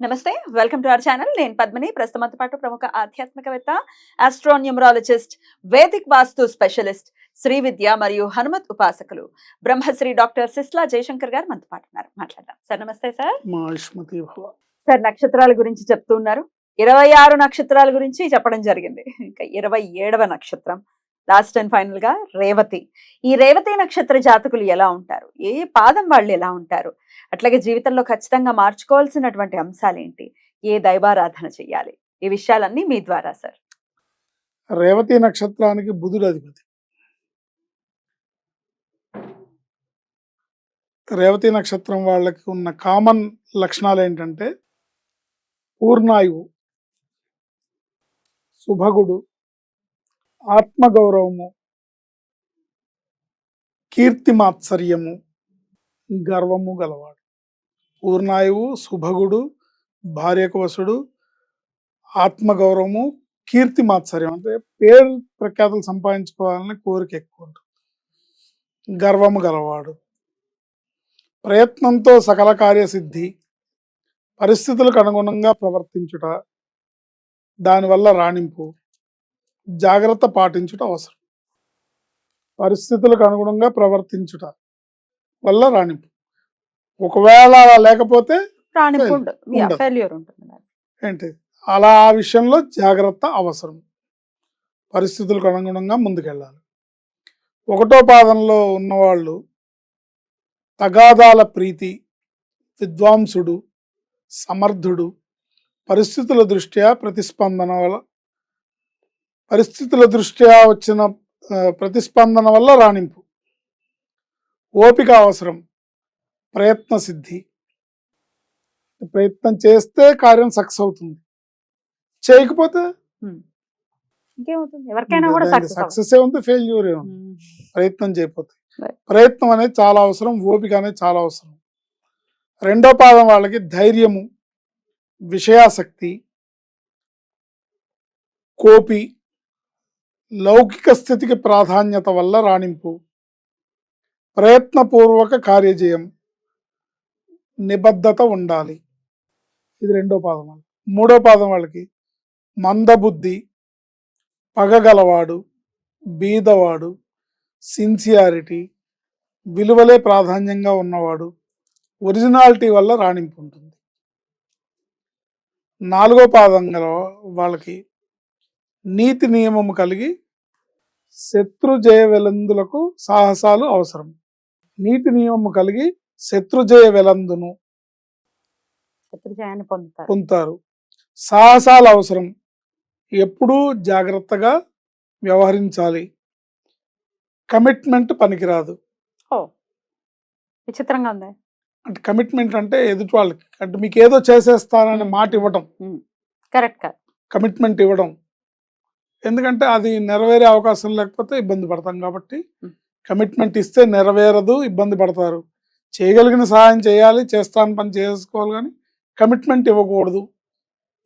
నమస్తే welcome to our channel. నేను పద్మిని ప్రస్తుతంతో పాటు ప్రముఖ ఆధ్యాత్మికవేత్త astronumerologist Vedic vastu specialist Shri Vidya మరియు హనుమత్ ఉపాసకులు బ్రహ్మశ్రీ డాక్టర్ సిస్లా జయశంకర్ గారు మనతో పాటు ఉన్నారు. మాట్లాడదాం. సార్ నమస్తే సార్. సార్ నక్షత్రాల గురించి చెప్తూ ఉన్నారు. ఇరవై ఆరు నక్షత్రాల గురించి చెప్పడం జరిగింది. ఇంకా ఇరవై ఏడవ నక్షత్రం. లాస్ట్ అండ్ ఫైనల్గా రేవతి. ఈ రేవతి నక్షత్ర జాతకులు ఎలా ఉంటారు? ఏ పాదం వాళ్ళు ఎలా ఉంటారు? అట్లాగే జీవితంలో ఖచ్చితంగా మార్చుకోవాల్సినటువంటి అంశాలు ఏంటి ఏ దైవారాధన చెయ్యాలి? ఈ విషయాలన్నీ మీ ద్వారా సార్. రేవతి నక్షత్రానికి బుధుడు అధిపతి. రేవతి నక్షత్రం వాళ్ళకి ఉన్న కామన్ లక్షణాలు ఏంటంటే పూర్ణాయువు శుభగుడు ఆత్మగౌరవము కీర్తి మాత్సర్యము గర్వము గలవాడు. పూర్ణాయువు శుభగుడు భార్యకు వసుడు ఆత్మగౌరవము కీర్తి మాత్సర్యం అంటే పేరు ప్రఖ్యాతులు సంపాదించుకోవాలని కోరిక ఎక్కువ ఉంటుంది. గర్వము గలవాడు. ప్రయత్నంతో సకల కార్యసిద్ధి పరిస్థితులకు అనుగుణంగా ప్రవర్తించుట దానివల్ల రాణింపు జాగ్రత్త పాటించుట అవసరం. పరిస్థితులకు అనుగుణంగా ప్రవర్తించుట వల్ల రాణింపు. ఒకవేళ అలా లేకపోతే ఏంటి? అలా ఆ విషయంలో జాగ్రత్త అవసరం. పరిస్థితులకు అనుగుణంగా ముందుకెళ్ళాలి. ఒకటో పాదంలో ఉన్నవాళ్ళు తగాదాల ప్రీతి విద్వాంసుడు సమర్థుడు పరిస్థితుల దృష్ట్యా ప్రతిస్పందన వల్ల పరిస్థితుల దృష్ట్యా వచ్చిన ప్రతిస్పందన వల్ల రాణింపు. ఓపిక అవసరం. ప్రయత్న సిద్ధి. ప్రయత్నం చేస్తే కార్యం సక్సెస్ అవుతుంది. చేయకపోతే సక్సెస్ ఉంది ఫెయిల్యూర్ ఉంది. ప్రయత్నం చేయకపోతే. ప్రయత్నం అనేది చాలా అవసరం ఓపిక అనేది చాలా అవసరం. రెండో పాదం వాళ్ళకి ధైర్యము విషయాసక్తి కోపి లౌకిక స్థితికి ప్రాధాన్యత వల్ల రాణింపు. ప్రయత్నపూర్వక కార్యజయం. నిబద్ధత ఉండాలి. ఇది రెండో పాదం వాళ్ళకి. మూడో పాదం వాళ్ళకి. మందబుద్ధి పగగలవాడు బీదవాడు సిన్సియారిటీ విలువలే ప్రాధాన్యంగా ఉన్నవాడు. ఒరిజినాలిటీ వల్ల రాణింపు ఉంటుంది. నాలుగో పాదం గల వాళ్ళకి నీతి నియమము కలిగి శత్రుజయ వెలందులకు సాహసాలు అవసరం. నీతి నియమము కలిగి శత్రుజయ వెలందును శత్రుజయాన్ని పొందుతారు. పొందుతారు. సాహసాలు అవసరం. ఎప్పుడూ జాగ్రత్తగా వ్యవహరించాలి. కమిట్మెంట్ పనికిరాదు. ఓ! విచిత్రంగా ఉంది. అంటే కమిట్మెంట్ అంటే ఎదుటి వాళ్ళకి. అంటే మీకు ఏదో చేసేస్తానని మాట ఇవ్వడం కరెక్ట్ కరెక్ట్ కమిట్మెంట్ ఇవ్వడం. ఎందుకంటే అది నెరవేరే అవకాశం లేకపోతే ఇబ్బంది పడతాం కాబట్టి. కమిట్మెంట్ ఇస్తే నెరవేరదు ఇబ్బంది పడతారు. చేయగలిగిన సహాయం చేయాలి చేస్తాను పని చేసుకోవాలి కానీ కమిట్మెంట్ ఇవ్వకూడదు.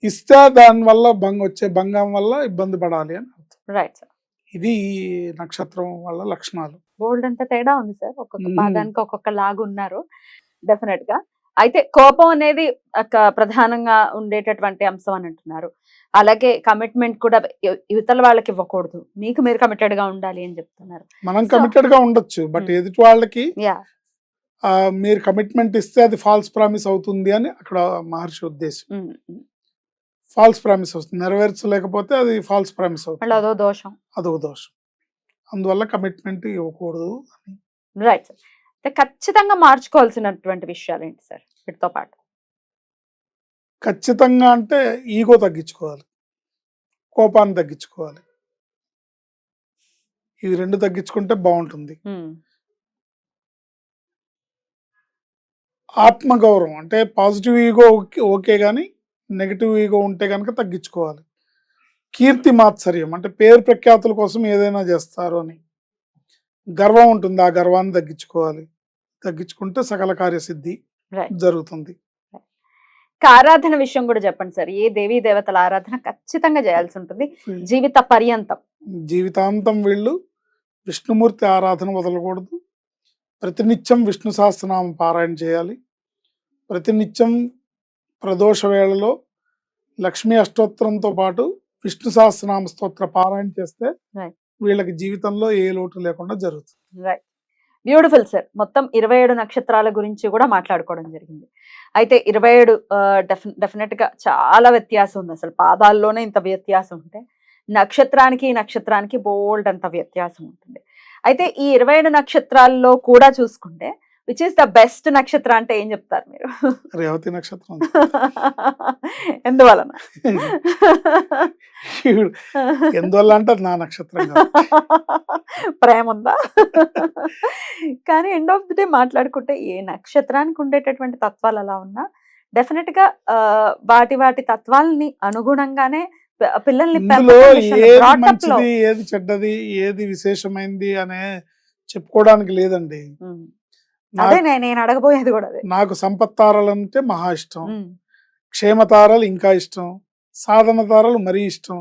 ఇస్తే దానివల్ల భంగ వచ్చే భంగం వల్ల ఇబ్బంది పడాలి అని అర్థం. రైట్ సార్ ఇది ఈ నక్షత్రం వల్ల లక్షణాలు. బోల్డ్ అంత తేడా ఉంది సార్ ఒక్కొక్క. పాదానికి ఒక్కొక్క లాగా ఉన్నారు. డెఫినెట్గా. అయితే కోపం అనేది ఒక ప్రధానంగా ఉండేటటువంటి అంశం అని అంటున్నారు. అలాగే కమిట్మెంట్ కూడా ఇవ- ఇవతల వాళ్ళకి ఇవ్వకూడదు. మీకు మీరు కమిటెడ్గా ఉండాలి అని చెప్తున్నారు. మనం కమిటెడ్గా ఉండొచ్చు బట్. ఎదుటి వాళ్ళకి మీరు కమిట్మెంట్ ఇస్తే అది ఫాల్స్ ప్రామిస్ అవుతుంది అని అక్కడ మహర్షి ఉద్దేశం. ఫాల్స్ ప్రామిస్ అవుతుంది నెరవేర్చలేకపోతే అది ఫాల్స్ ప్రామిస్ అవుతుంది. అదో దోషం. అదొక దోషం. అందువల్ల కమిట్మెంట్ ఇవ్వకూడదు అని. రైట్ ఖచ్చితంగా మార్చుకోవాల్సినటువంటి విషయాలు ఏంటి సార్? వీటితో పాటు. ఖచ్చితంగా అంటే ఈగో తగ్గించుకోవాలి. కోపాన్ని తగ్గించుకోవాలి. ఇవి రెండు తగ్గించుకుంటే బాగుంటుంది. ఆత్మగౌరవం అంటే పాజిటివ్ ఈగో ఓకే ఓకే కానీ నెగిటివ్ ఈగో ఉంటే కనుక తగ్గించుకోవాలి. కీర్తి మాత్సర్యం అంటే పేరు ప్రఖ్యాతుల కోసం ఏదైనా చేస్తారు అని. గర్వం ఉంటుంది ఆ గర్వాన్ని తగ్గించుకోవాలి. తగ్గించుకుంటే సకల కార్యసిద్ధి జరుగుతుంది. ఆరాధన విషయం కూడా చెప్పండి సార్. ఏ దేవీ దేవతల ఆరాధన ఖచ్చితంగా చేయాల్సి ఉంటుంది. జీవిత పర్యంతం. జీవితాంతం వీళ్ళు విష్ణుమూర్తి ఆరాధన వదలకూడదు. ప్రతినిత్యం విష్ణు సహస్రనామం పారాయణ చేయాలి. ప్రతినిత్యం ప్రదోష వేళలో లక్ష్మీ అష్టోత్తరంతో పాటు విష్ణు సహస్రనామ స్తోత్ర పారాయణ చేస్తే. వీళ్ళకి జీవితంలో ఏ లోటు లేకుండా జరుగుతుంది. రైట్ బ్యూటిఫుల్ సార్ మొత్తం ఇరవై ఏడు నక్షత్రాల గురించి కూడా మాట్లాడుకోవడం జరిగింది. అయితే ఇరవై ఏడు డెఫినెట్ డెఫినెట్గా చాలా వ్యత్యాసం ఉంది అసలు. పాదాల్లోనే ఇంత వ్యత్యాసం ఉంటే నక్షత్రానికి నక్షత్రానికి బోల్డ్ అంత వ్యత్యాసం ఉంటుంది. అయితే ఈ ఇరవై ఏడు నక్షత్రాల్లో కూడా చూసుకుంటే విచ్ ఇస్ ద బెస్ట్ నక్షత్ర అంటే ఏం చెప్తారు మీరు? రేవతి నక్షత్రం. ఎందువలన? ఎందువల్ల అంటే అది నా నక్షత్రం. ప్రేమ ఉందా కానీ ఎండ్ ఆఫ్ ది డే మాట్లాడుకుంటే ఏ నక్షత్రానికి ఉండేటటువంటి తత్వాలు అలా ఉన్నా డెఫినెట్గా వాటి వాటి తత్వాలని అనుగుణంగానే పిల్లల్ని ఏది చెడ్డది ఏది విశేషమైంది అనే చెప్పుకోవడానికి లేదండి. అదే నేను అడగబోయేది కూడా అదే. నాకు సంపత్తారలు అంటే మహా ఇష్టం. క్షేమతారలు ఇంకా ఇష్టం. సాధన తారలు మరీ ఇష్టం.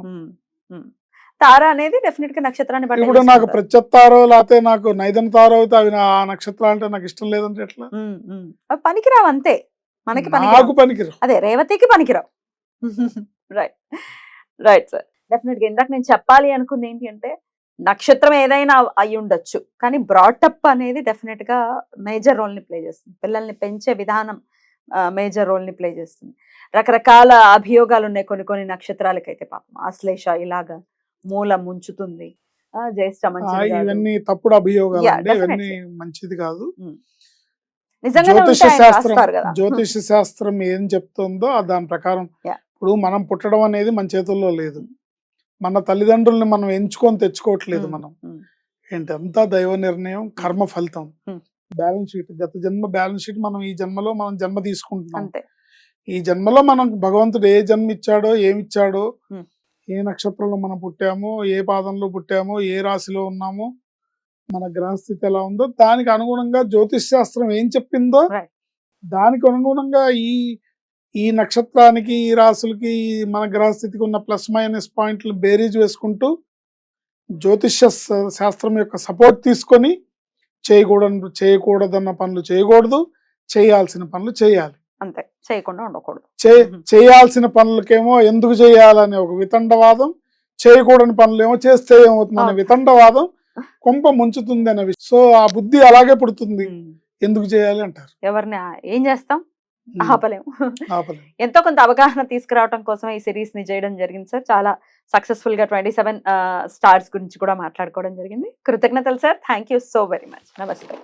తార అనేది డెఫినెట్గా నక్షత్రాన్ని బట్టి ఇప్పుడు నాకు. ప్రత్యత్తారో లేకపోతే నాకు నైదన తారో అయితే అవి ఆ నక్షత్రాలు అంటే నాకు ఇష్టం లేదంటే ఎట్లా? పనికిరావు అంతే. మనకి నాకు పనికిరావు. పనికిరావు. అదే రేవతికి పనికిరావు. రైట్ రైట్ సార్ డెఫినెట్గా ఇందాక నేను చెప్పాలి అనుకుంది ఏంటి అంటే నక్షత్రం ఏదైనా అయి ఉండొచ్చు. కానీ బ్రాటప్ అనేది డెఫినెట్గా మేజర్ రోల్ని ప్లే చేస్తుంది. పిల్లల్ని పెంచే విధానం మేజర్ రోల్ని ప్లే చేస్తుంది. రకరకాల అభియోగాలు ఉన్నాయి కొన్ని కొన్ని నక్షత్రాలకైతే పాపం. ఆశ్లేష ఇలాగా మూల ముంచుతుంది. ఇవన్నీ తప్పుడు అభియోగాలు ఇవన్నీ. మంచిది కాదు. జ్యోతిష శాస్త్రం జ్యోతిష శాస్త్రం ఏం చెప్తుందో దాని ప్రకారం. ఇప్పుడు మనం పుట్టడం అనేది మన చేతుల్లో లేదు. మన తల్లిదండ్రుల్ని మనం ఎంచుకొని తెచ్చుకోవట్లేదు మనం. ఉమ్, ఏంటి? అంతా దైవ నిర్ణయం కర్మ ఫలితం. బ్యాలెన్స్ షీట్ గత జన్మ బ్యాలెన్స్ షీట్ మనం ఈ జన్మలో మనం జన్మ తీసుకుంటున్నాం. ఈ జన్మలో మనం భగవంతుడు ఏ జన్మ ఇచ్చాడో ఏమి ఇచ్చాడో Hmm. ఏ నక్షత్రంలో మనం పుట్టామో ఏ పాదంలో పుట్టామో ఏ రాశిలో ఉన్నామో మన గ్రహస్థితి ఎలా ఉందో దానికి అనుగుణంగా జ్యోతిష్ శాస్త్రం ఏం చెప్పిందో. దానికి అనుగుణంగా ఈ ఈ నక్షత్రానికి ఈ రాశులకి ఈ మన గ్రహస్థితికి ఉన్న ప్లస్ మైనస్ పాయింట్లు బేరీజ్ వేసుకుంటూ జ్యోతిష్య శాస్త్రం యొక్క సపోర్ట్ తీసుకొని చేయకూడదు చేయకూడదన్న పనులు చేయకూడదు. చేయాల్సిన పనులు చేయాలి. అంతే. చేయకుండా ఉండకూడదు. చేయాల్సిన పనులకేమో ఎందుకు చేయాలనే ఒక వితండవాదం. చేయకూడని పనులేమో చేస్తే ఏమవుతుందనే. వితండవాదం కొంప ముంచుతుంది అనే విషయం. సో ఆ బుద్ధి అలాగే పుడుతుంది. ఎందుకు చేయాలి అంటారు? ఎవరిని ఏం చేస్తాం? ఆపలేము. ఎంతో కొంత అవగాహన తీసుకురావడం కోసం ఈ సిరీస్ని చేయడం జరిగింది సార్. చాలా సక్సెస్ఫుల్గా ట్వంటీ సెవెన్ స్టార్స్ గురించి కూడా మాట్లాడుకోవడం జరిగింది. కృతజ్ఞతలు sir. Thank you so very much. నమస్తే.